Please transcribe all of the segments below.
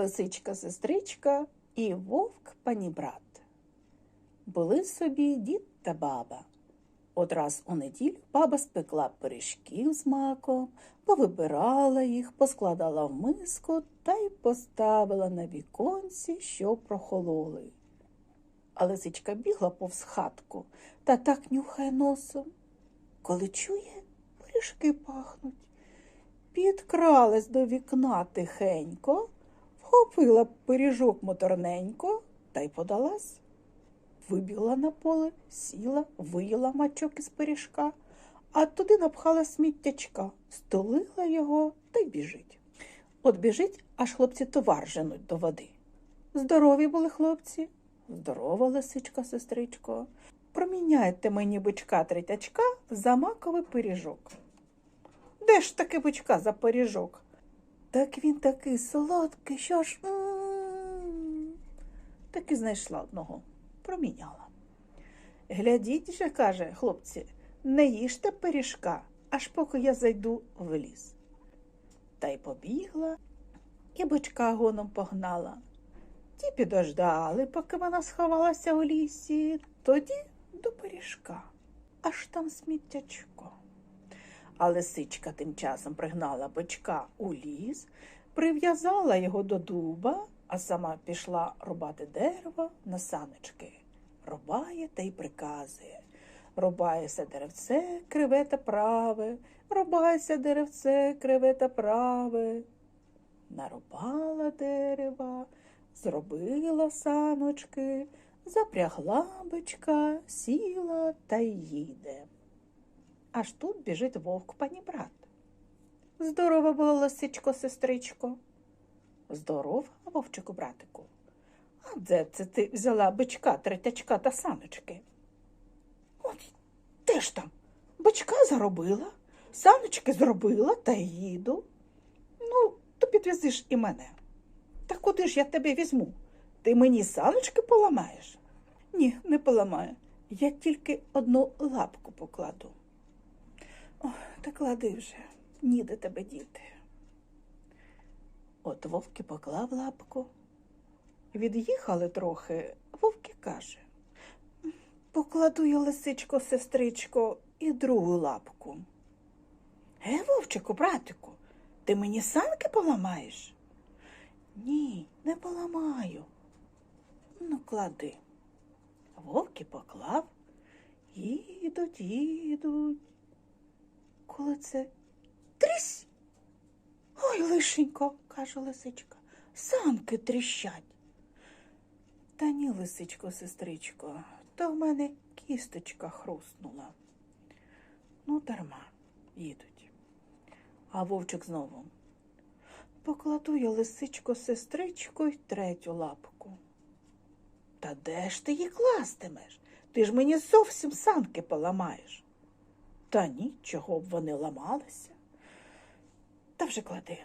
лисичка сестричка і вовк панібрат. Були собі дід та баба. От раз у неділю баба спекла пиріжків з маком, повибирала їх, поскладала в миску та й поставила на віконці, що прохололи. А лисичка бігла повз хатку та так нюхає носом. Коли чує, пиріжки пахнуть. Підкралась до вікна тихенько, вхопила пиріжок моторненько та й подалась. Вибігла на поле, сіла, виїла мачок із пиріжка, а туди напхала сміттячка, столила його та й біжить. От біжить, аж хлопці товар женуть до води. Здорові були хлопці, здорова лисичка, сестричко. Проміняйте мені бичка третячка за маковий пиріжок. Де ж таки бичка за пиріжок? Так він такий солодкий, що ж. м. Так і знайшла одного, проміняла. Глядіть же, каже хлопці, не їжте пиріжка, аж поки я зайду в ліс. Та й побігла, і бичка гоном погнала. Ті підождали, поки вона сховалася у лісі, тоді до пиріжка, аж там сміттячко. А лисичка тим часом пригнала бичка у ліс, прив'язала його до дуба, а сама пішла рубати дерево на саночки. Рубає та й приказує. Рубається деревце, криве та праве, рубається деревце, криве та праве. Нарубала дерева, зробила саночки, запрягла бичка, сіла та їде. Аж тут біжить вовк панібрат. Здорова була лисичко, сестричко. Здорова, вовчику, братику. А де це ти взяла бичка, третячка та саночки? От де ж там? Бичка заробила, саночки зробила та їду. Ну, то підвезиш і мене. Та куди ж я тебе візьму? Ти мені саночки поламаєш? Ні, не поламаю. Я тільки одну лапку покладу. Та клади вже, ніде тебе діти. От вовки поклав лапку. Від'їхали трохи, вовки каже. Покладу я, лисичко, сестричко, і другу лапку. Ге, вовчику, братику, ти мені санки поламаєш? Ні, не поламаю. Ну, клади. Вовки поклав, їдуть, їдуть. Коли це трісь. Ой, лишенько, каже лисичка, санки тріщать. Та ні, лисичко, сестричко, то в мене кісточка хрустнула. Ну, дарма, їдуть. А вовчик знову. Покладу я лисичко, сестричко, й третю лапку. Та де ж ти її кластимеш? Ти ж мені зовсім санки поламаєш. Та ні, чого б вони ламалися. Та вже клади.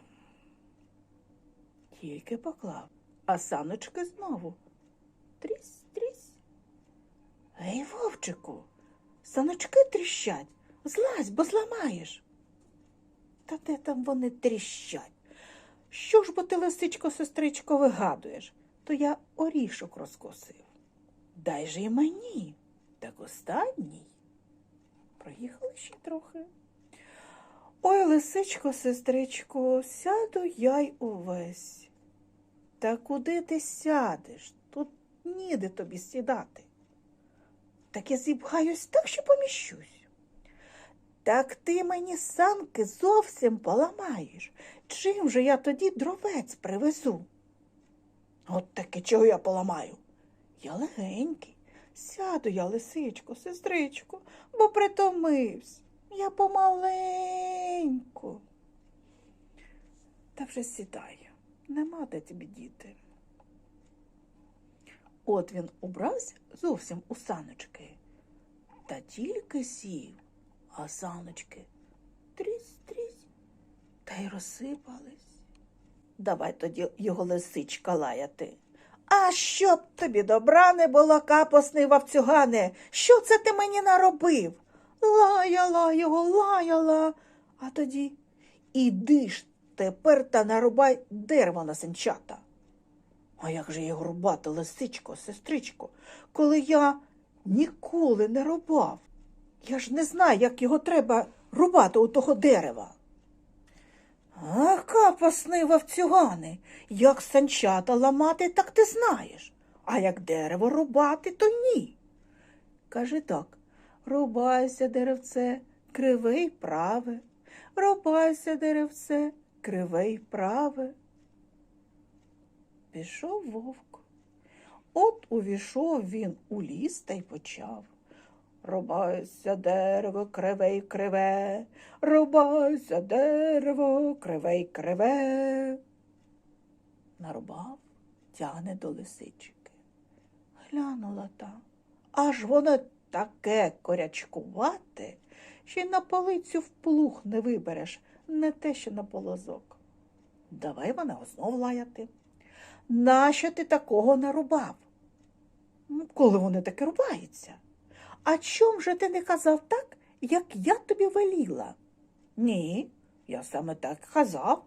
Тільки поклав, а саночки знову. Трісь, трісь. Гей, вовчику, саночки тріщать. Злазь, бо зламаєш. Та де там вони тріщать? Що ж бо ти, лисичко, сестричко, вигадуєш? То я орішок розкосив. Дай же й мені. Так останній. Проїхали ще трохи. Ой, лисичко, сестричко, сяду я й увесь. Та куди ти сядеш? Тут ніде тобі сідати. Так я зібгаюсь так, що поміщусь. Так ти мені санки зовсім поламаєш. Чим же я тоді дровець привезу? От таки чого я поламаю? Я легенький. Сяду я, лисичко, сестричко, бо притомився. Я помаленьку. Та вже сідає, нема де тобі діти. От він убрався зовсім у саночки, та тільки сів, а саночки трісь, трісь, та й розсипались. Давай тоді його лисичка лаяти. А щоб тобі добра не було, капосний вавцюгане, що це ти мені наробив? Лаяла його, лаяла, а тоді іди ж тепер та нарубай дерево на синчата. А як же я рубати, лисичко, сестричко, коли я ніколи не рубав? Я ж не знаю, як його треба рубати у того дерева. Ака поснивав вовцюгани. Як санчата ламати, так ти знаєш, а як дерево рубати, то ні. Каже так рубайся деревце, криве й праве, рубайся деревце, криве й праве. Пішов вовк. От увійшов він у ліс та й почав. Рубайся дерево, криве й криве, рубайся дерево, криве й криве. Нарубав, тягне до лисички. Глянула та, аж воно таке корячкувате, що й на полицю в плуг не вибереш, не те, що на полозок. Давай мене знов лаяти. Нащо ти такого нарубав? Коли воно таке рубається? А чом же ти не казав так, як я тобі веліла? Ні, я саме так казав.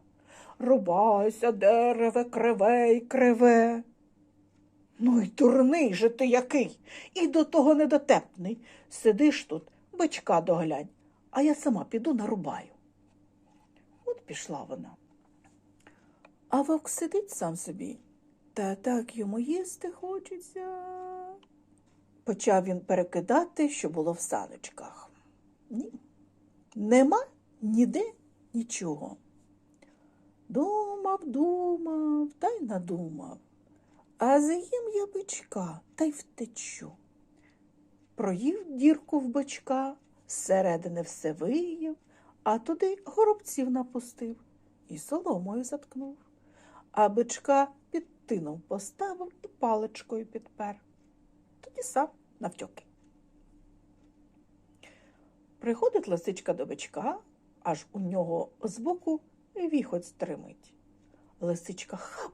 Рубайся, дереве, криве й криве. Ну й дурний же ти який, і до того недотепний. Сидиш тут, бичка доглянь, а я сама піду нарубаю. От пішла вона. А вовк сидить сам собі, та так йому їсти хочеться почав він перекидати, що було в саночках. Ні. Нема ніде нічого. Думав, думав та й надумав. А з'їм я бичка та й втечу. Проїв дірку в бичка, зсередини все виїв, а туди горобців напустив і соломою заткнув. А бичка під тином поставив і паличкою підпер. Тоді сам навтьоки. Приходить лисичка до бичка, аж у нього збоку віхоть стримить. Лисичка хап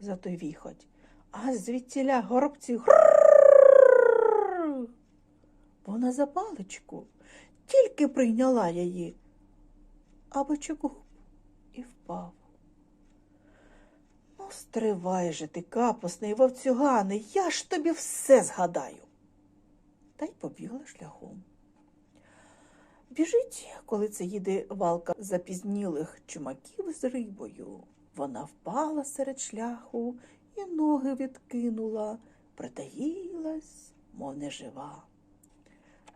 за той віхоть, а звідтіля горобці вона за паличку тільки прийняла її, а бичок губ і впав. Ну, стривай же ти, капусний вовцюганий, я ж тобі все згадаю. Та й побігла шляхом. Біжить, коли це їде валка запізнілих чумаків з рибою. Вона впала серед шляху і ноги відкинула, притаїлась, мов нежива.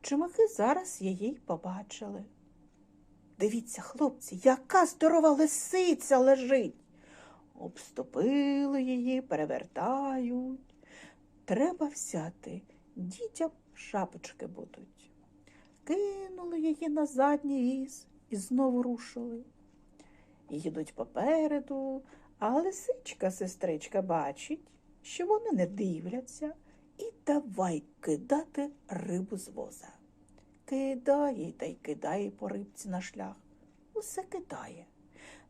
Чумаки зараз її побачили. Дивіться, хлопці, яка здорова лисиця лежить. Обступили її, перевертають. Треба взяти, дітям шапочки будуть. Кинули її на задній віз і знову рушили. Їдуть попереду, а лисичка, сестричка, бачить, що вони не дивляться, і давай кидати рибу з воза. Кидає та й кидає по рибці на шлях. Усе кидає.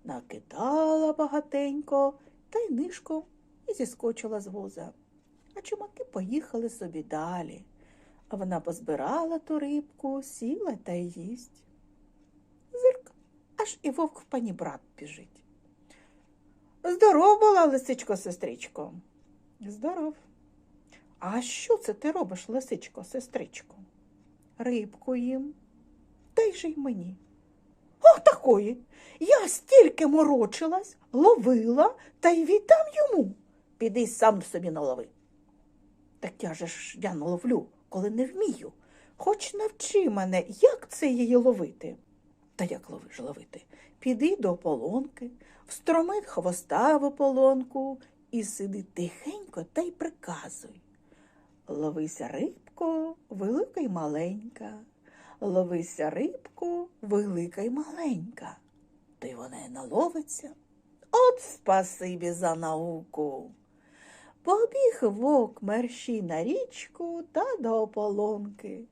Накидала багатенько та й нишком і зіскочила з воза. А чумаки поїхали собі далі. А вона позбирала ту рибку, сіла та й їсть. Зирк, аж і вовк в пані брат біжить. Здоров була, лисичко, сестричко. Здоров. А що це ти робиш, лисичко, сестричко? Рибку їм. Дай же й мені. Ох, такої. Я стільки морочилась, ловила та й віддам йому. Піди сам собі налови. Так я же ж я наловлю, коли не вмію. Хоч навчи мене, як це її ловити. Та як ловиш ловити? Піди до ополонки, встроми хвоста в ополонку і сиди тихенько та й приказуй. Ловися рибко, велика й маленька. Ловися рибко, велика й маленька. Ти вона й наловиться. От спасибі за науку. Побіг вовк мерщій на річку та до ополонки,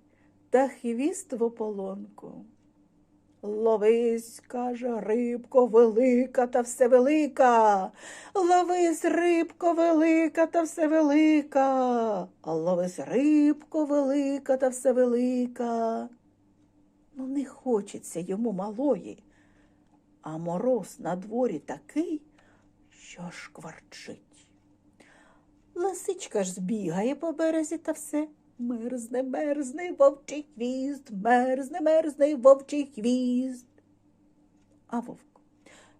та хвіст в ополонку. Ловись, каже, рибко велика та все велика. Ловись, рибко велика та все велика. Ловись, рибко велика та все велика. Ну, не хочеться йому малої, а мороз на дворі такий, що шкварчить. Лисичка ж збігає по березі та все. Мерзне, мерзне вовчий хвіст, мерзне, мерзне вовчий хвіст. А вовк.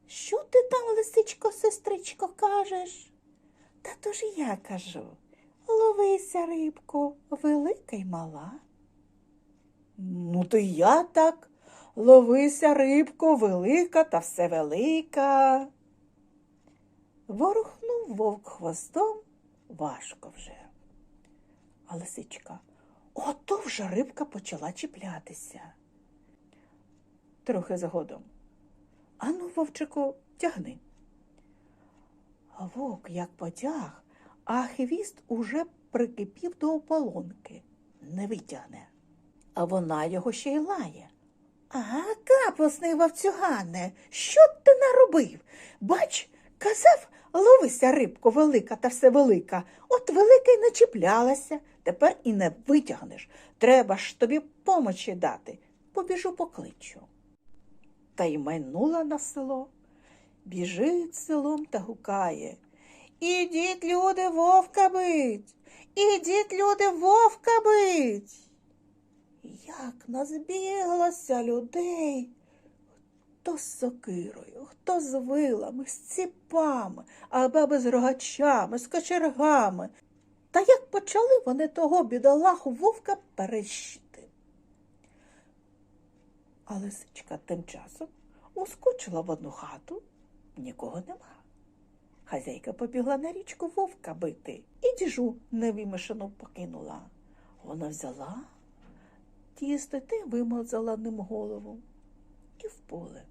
Що ти там, лисичко, сестричко, кажеш? Та то ж я кажу. Ловися, рибко, велика й мала. Ну, то я так. Ловися, рибко, велика та все велика. Ворухнув вовк хвостом важко вже. А лисичка, ото вже рибка почала чіплятися. Трохи згодом. Ану, вовчику, тягни. А вовк як потяг, а хвіст уже прикипів до ополонки. Не витягне. А вона його ще й лає. Ага, капусний вовцюгане, що ти наробив? Бач, казав, ловися рибко велика та все велика. От велика й не чіплялася, тепер і не витягнеш. Треба ж тобі помочі дати. Побіжу покличу. Та й майнула на село. Біжить селом та гукає. Ідіть, люди, вовка бить! Ідіть, люди, вовка бить! Як назбіглося людей, хто з сокирою, хто з вилами, з ціпами, а баби з рогачами, з кочергами. Та як почали вони того бідолаху вовка перещити. А лисичка тим часом ускочила в одну хату, нікого нема. Хазяйка побігла на річку вовка бити і діжу невимушену покинула. Вона взяла тісто ти вимазала ним голову і в поле.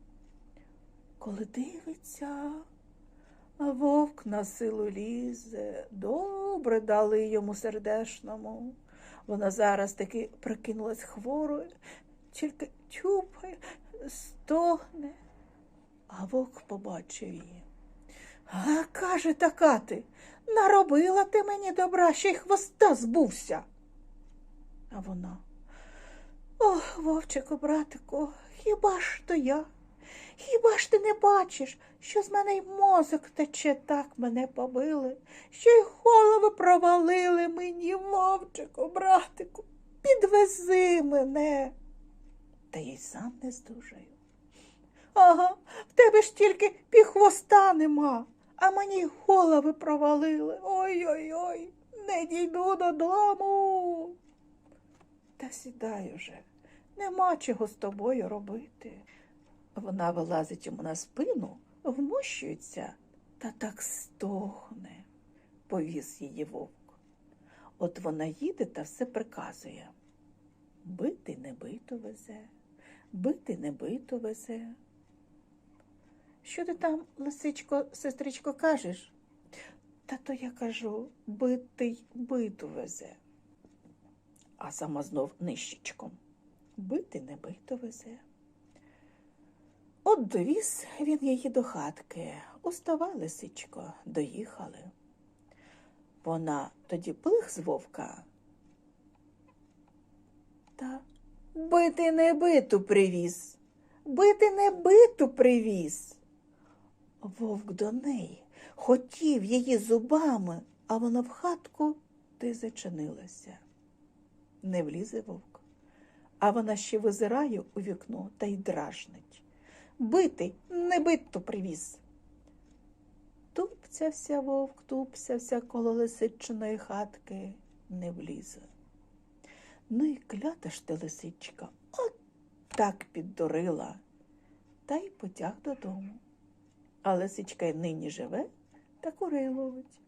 Коли дивиться, а вовк на силу лізе, добре дали йому сердешному. Вона зараз таки прикинулась хворою, тільки тюпає, стогне. А вовк побачив її. А каже така ти, наробила ти мені добра, ще й хвоста збувся. А вона. Ох, вовчику, братику, хіба ж то я? Хіба ж ти не бачиш, що з мене й мозок тече так мене побили, що й голови провалили мені, вовчику, братику, підвези мене. Та й сам не здужаю. Ага, в тебе ж тільки півхвоста нема, а мені й голови провалили. Ой-ой-ой, не дійду додому. Та сідай уже, нема чого з тобою робити. Вона вилазить йому на спину, вмощується та так стогне, повіз її вовк. От вона їде та все приказує. Бити не биту везе, бити не биту везе. Що ти там, лисичко, сестричко, кажеш? Та то я кажу, битий биту везе а сама знов нищечком. Бити не бито везе. От довіз він її до хатки. Уставай, лисичко, доїхали. Вона тоді плих з вовка. Та бити не биту привіз, бити не биту привіз. Вовк до неї хотів її зубами, а вона в хатку ти зачинилася не влізе вовк. А вона ще визирає у вікно та й дражнить. Бити, не биту привіз. Тупцявся вовк, тупцявся коло лисичиної хатки, не влізе. Ну і клята ж ти, лисичка, от так піддурила, та й потяг додому. А лисичка й нині живе та курей ловить.